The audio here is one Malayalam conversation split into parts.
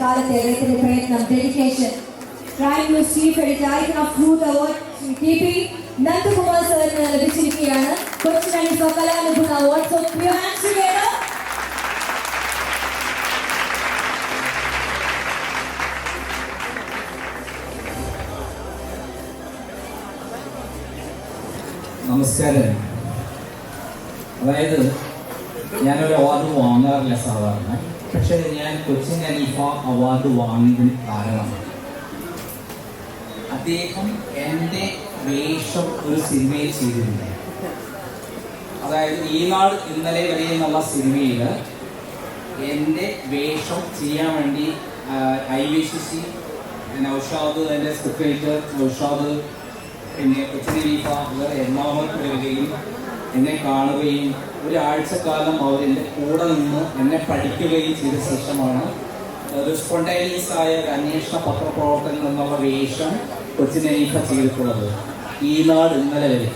കാലത്തെ അദ്ദേഹത്തിന്റെ പ്രയത്നം dedication crime chief editor icon of truth award T Nandakumar സാറിന് ലഭിച്ചിരിക്കുകയാണ്. കൊച്ചിനാണ് ഇപ്പോൾ കലാനുഭവ അവാർഡ് സോ യു ടുഗദർ നമസ്കാരം. അതായത് ഞാനൊരു അവാർഡ് വാങ്ങാറില്ല സാധാരണ. പക്ഷേ ഞാൻ കൊച്ചിൻ അനീഫ അവാർഡ് വാങ്ങിയതിന് കാരണം അദ്ദേഹം എന്റെ വേഷം ഒരു സിനിമയിൽ ചെയ്തിരുന്നു. അതായത് ഈ നാൾ ഇന്നലെ വരെ എന്നുള്ള സിനിമയിൽ എന്റെ വേഷം ചെയ്യാൻ വേണ്ടി I V C C Naushad എന്റെ സ്ക്രിപ്റ്റ് നൗഷാദ് പിന്നെ കൊച്ചിൻ ലീഫ ഇവർ എറണാകുളത്ത് വരികയും എന്നെ കാണുകയും ഒരാഴ്ചക്കാലം അവർ എന്റെ കൂടെ നിന്ന് എന്നെ പഠിക്കുകയും ചെയ്ത ശേഷമാണ് സ്പോണ്ടൈനിയസ് ആയ ഒരു അന്വേഷണ പത്രപ്രവർത്തനം എന്നുള്ള വേഷം കൊച്ചിനീഫ ചെയ്തിട്ടുള്ളത് ഈ നാട് ഇന്നലെ വരെ.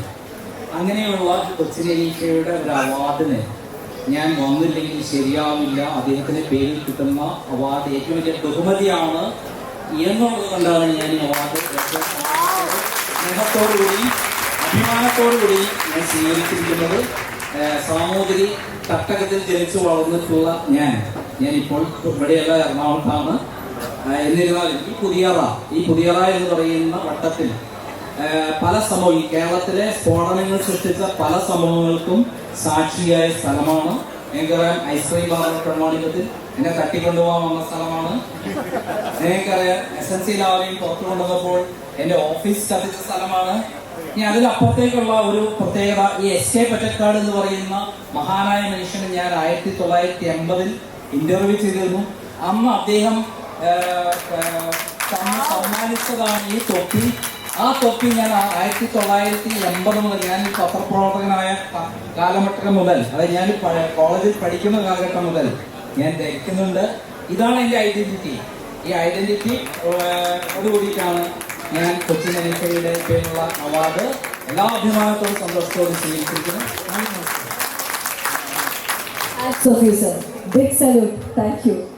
അങ്ങനെയുള്ള കൊച്ചിനീഫയുടെ ഒരു അവാർഡിന് ഞാൻ വന്നില്ലെങ്കിൽ ശരിയാവില്ല. അദ്ദേഹത്തിന്റെ പേരിൽ കിട്ടുന്ന അവാർഡ് ഏറ്റവും വലിയ ബഹുമതിയാണ് എന്നുള്ളത് കൊണ്ടാണ് ഞാൻ ഈ അവാർഡ് സ്നേഹത്തോടുകൂടി അഭിമാനത്തോടുകൂടി ഞാൻ സ്വീകരിച്ചിരിക്കുന്നത് സാമൂതിരി തട്ടകത്തിൽ ജനിച്ചു വളർന്നിട്ടുള്ള ഞാൻ. ഇപ്പോൾ ഇവിടെയല്ല എറണാകുളത്താണ്. എന്നിരുന്നാലും ഈ പുതിയറ ഈ പുതിയറ എന്ന് പറയുന്ന വട്ടത്തിൽ പല സമൂഹം കേരളത്തിലെ സ്ഫോടനങ്ങൾ സൃഷ്ടിച്ച പല സമൂഹങ്ങൾക്കും സാക്ഷിയായ സ്ഥലമാണ് എങ്കറാൻ ഐസ്ക്രീം ബാർ പ്രമാണികത്തിൽ എന്നെ തട്ടിക്കൊണ്ടുപോകാൻ വന്ന സ്ഥലമാണ്. നിങ്ങൾക്കറിയാം എസ് എൻ സി ലാവലിയും പുറത്തു കൊണ്ടുവന്നപ്പോൾ എന്റെ ഓഫീസ് ചതിച്ച സ്ഥലമാണ്. ഇനി അതിലപ്പുറത്തേക്കുള്ള ഒരു പ്രത്യേകത ഈ എസ് കെ പറ്റക്കാട് എന്ന് പറയുന്ന മഹാനായ മനുഷ്യനെ ഞാൻ ആയിരത്തി തൊള്ളായിരത്തി എൺപതിൽ ഇന്റർവ്യൂ ചെയ്തിരുന്നു. അന്ന് അദ്ദേഹം സമ്മാനിച്ചതാണ് ഈ തൊപ്പി. ആ തൊപ്പി ഞാൻ ആയിരത്തി തൊള്ളായിരത്തി എൺപത് മുതൽ ഞാൻ പത്രപ്രവർത്തകനായ കാലഘട്ടം മുതൽ അതായത് ഞാൻ കോളേജിൽ പഠിക്കുന്ന കാലഘട്ടം മുതൽ ഞാൻ ധരിക്കുന്നുണ്ട്. ഇതാണ് എന്റെ ഐഡന്റിറ്റി ഈ ഐഡന്റിറ്റി ഓടുകൂടിയിട്ടാണ് ഞാൻ കൊച്ചിൻ അനീഫയുടെ പേരിലുള്ള അവാർഡ് എല്ലാ അഭിമാനത്തോടും സന്തോഷത്തോടും സ്വീകരിച്ചിരിക്കുന്നു നന്ദി, നമസ്കാരം. Acts of you, sir.